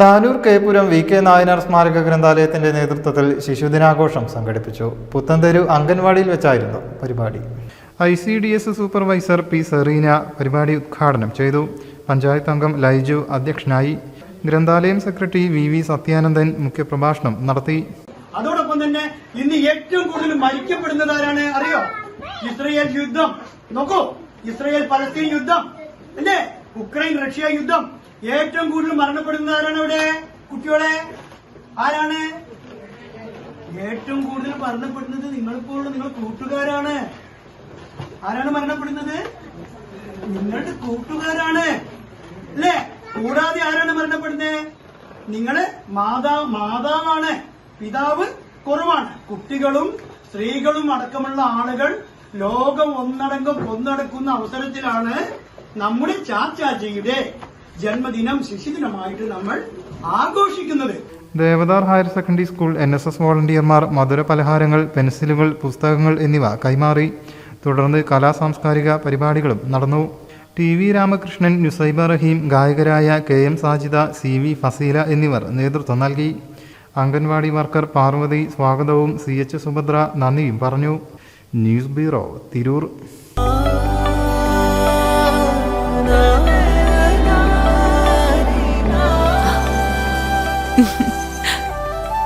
Tanur Kepuram V K Nayanar സ്മാരക ഗ്രന്ഥാലയത്തിന്റെ നേതൃത്വത്തിൽ ശിശുദിനാഘോഷം സംഘടിപ്പിച്ചു. പുത്തൻതെരു അംഗൻവാടിയിൽ വെച്ചായിരുന്നു പരിപാടി. I C D S supervisor P Sereena പരിപാടി ഉദ്ഘാടനം ചെയ്തു. പഞ്ചായത്ത് അംഗം ലൈജു അധ്യക്ഷനായി. ഗ്രന്ഥാലയം സെക്രട്ടറി വി വി സത്യാനന്ദൻ മുഖ്യപ്രഭാഷണം നടത്തി. അതോടൊപ്പം തന്നെ ഇന്ന് ഏറ്റവും കൂടുതൽ മരിക്കപ്പെടുന്നത് ആരാണ്? അറിയോ? ഇസ്രയേൽ യുദ്ധം. നോക്കൂ ഇസ്രയേൽ പലസ്തീൻ യുദ്ധം. അല്ലേ? ഉക്രൈൻ റഷ്യ യുദ്ധം. ഏറ്റവും കൂടുതൽ മരണപ്പെടുന്നത് ആരാണ് അവിടെ? കുട്ടികളെ ആരാണ്? ഏറ്റവും കൂടുതൽ മരണപ്പെടുന്നത് നിങ്ങളിപ്പോഴുള്ള നിങ്ങൾ കൂട്ടുകാരാണ്. ആരാണ് മരണപ്പെടുന്നത്? നിങ്ങളുടെ കൂട്ടുകാരാണ്. അല്ലേ? കൂടാതെ ആരാണ് മരണപ്പെടുന്നത് നിങ്ങൾ മാതാ മാതാവാണ്. പിതാവ് കുറവാണ്. കുട്ടികളും സ്ത്രീകളും അടക്കമുള്ള ആളുകൾ ലോകം ഒന്നടങ്കം കൊന്നടക്കുന്ന അവസരത്തിലാണ് നമ്മുടെ ചാച്ചാജിയുടെ ജന്മദിനം ശിശുദിനമായിട്ട് നമ്മൾ ആഘോഷിക്കുന്നത്. Devadhar higher secondary school N S S വോളണ്ടിയർമാർ മധുര പലഹാരങ്ങൾ പെൻസിലുകൾ പുസ്തകങ്ങൾ എന്നിവ കൈമാറി. തുടർന്ന് കലാ സാംസ്കാരിക പരിപാടികളും നടന്നു. ടി വി രാമകൃഷ്ണൻ നുസൈബ റഹീം ഗായകരായ K M Sajida C V Fazeela എന്നിവർ നേതൃത്വം നൽകി. അംഗൻവാടി വർക്കർ പാർവതി സ്വാഗതവും സി എച്ച് സുഭദ്ര നന്ദിയും പറഞ്ഞു. News bureau Tirur.